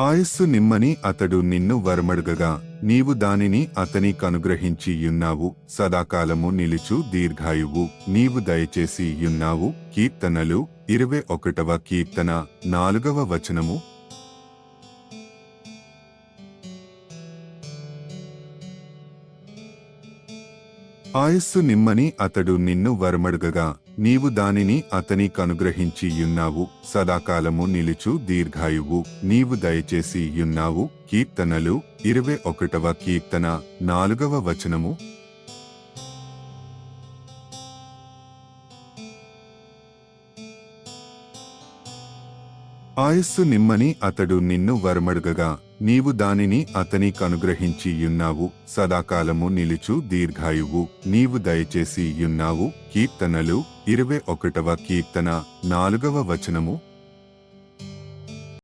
ఆయస్సు నిమ్మని అతడు నిన్ను వరమడుగగా నీవు దానిని అతని కనుగ్రహించి యున్నావు సదాకాలము నిలుచు దీర్ఘాయువు నీవు దయచేసి యున్నావు కీర్తనలు ఇరవై ఒకటవ కీర్తన నాలుగవ వచనము ఆయస్సు నిమ్మని అతడు నిన్ను వరమడుగగా నీవు దానిని అతని కనుగ్రహించి యున్నావు సదాకాలము నిలుచు దీర్ఘాయువు నీవు దయచేసి యున్నావు కీర్తనలు ఇరవై ఒకటవ కీర్తన నాలుగవ వచనము. ఆయస్సు నిమ్మని అతడు నిన్ను వరమడుగగా నీవు దానిని అతని కనుగ్రహించి యున్నావు సదాకాలము నిలుచు దీర్ఘాయువు. నీవు దయచేసి యున్నావు కీర్తనలు ఇరవై ఒకటవ కీర్తన నాలుగవ వచనము